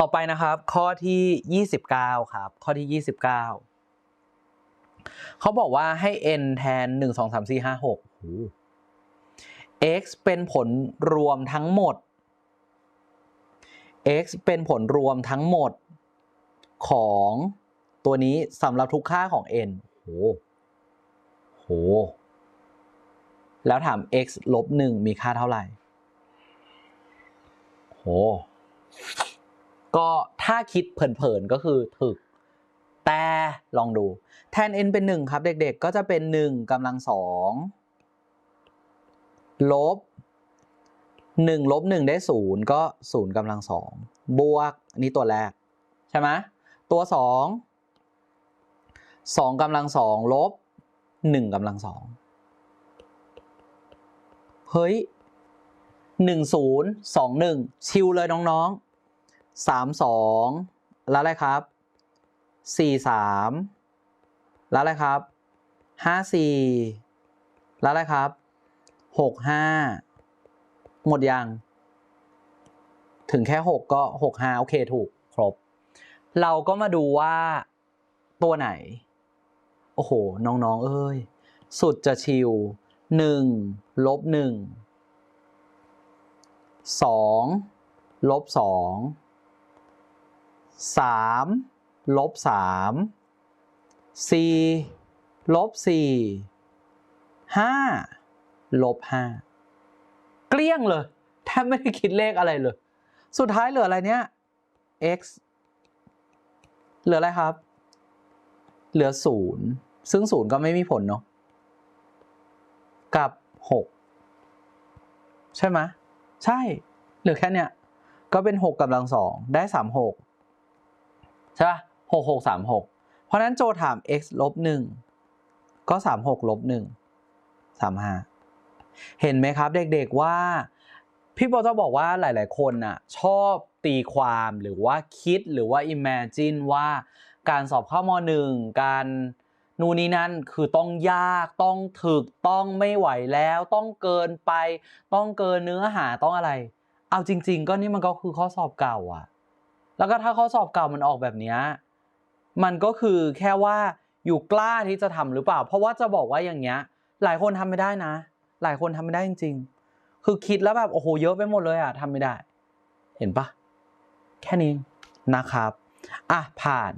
ต่อไปนะครับ ข้อที่ 29 ครับ ข้อที่ 29 เขาบอกว่าให้ n แทน 1 2 3 4 5 6โอ้โห x เป็นผลรวมทั้งหมด x เป็นผลรวมทั้งหมดของตัวนี้สำหรับทุกค่าของ n โห โห แล้วถาม x ลบหนึ่งมีค่าเท่าไหร่ โห ก็ถ้าคิดเผินๆก็คือถึก แต่ลองดูแทน n เป็น 1 ครับ เด็กๆ ก็จะเป็น 1กำลังสองลบ 1 ลบ 1 ได้ 0 ก็ 0กำลังสองบวก อันนี้ตัวแรก ใช่ไหมตัว 2 2กำลังสองลบ 1กำลังสองเฮ้ย 1 0 2 1 ชิวเลยน้อง ๆ 3 2 แล้วอะไรครับ 4 3 แล้วอะไรครับ 5 4 แล้วอะไรครับ 6 5 หมดยัง ถึงแค่ 6 ก็ 6 5 โอเคถูกครบ เราก็มาดูว่าตัวไหน โอ้โห น้อง ๆ เอ้ย สุดจะชิว 1 ลบ 1 2 ลบ 2 3ลบ3 4ลบ4 5ลบ5เกลี้ยงเลยแทบไม่ได้คิดเลขอะไรเลย สุดท้ายเหลืออะไรเนี้ย x เหลืออะไรครับ เหลือ 0 ซึ่ง 0 ก็ไม่มีผลเนาะกับ 6 ใช่ไหมใช่ เหลือแค่เนี้ยก็เป็น 6กกำลังสองได้ 36 ช่ปะ6 6 3 6เพราะนั้นโจถาม x ลบ1ก็36ลบ1 35เห็นไหมครับเด็กๆว่า พี่โปจะบอกว่าหลายๆคนน่ะชอบตีความหรือว่าคิดหรือว่า imagine ว่าการสอบเข้ามหนึ่งการนู่นนี่นั่นคือต้องยากต้องถึกต้องไม่ไหวแล้ว ต้องเกินไป ต้องเกินเนื้อหาต้องอะไร เอาจริง ๆ ก็นี่มันก็คือข้อสอบเก่าอะ แล้วก็ถ้าข้อสอบเก่ามันออกแบบนี้มันก็คือแค่ว่าอยู่กล้าที่จะทำหรือเปล่า เพราะว่าจะบอกว่าอย่างเงี้ย หลายคนทำไม่ได้นะ หลายคนทำไม่ได้จริง ๆ คือคิดแล้วแบบโอ้โหเยอะไปหมดเลยอะทำไม่ได้ เห็นปะแค่นี้นะครับ อะผ่าน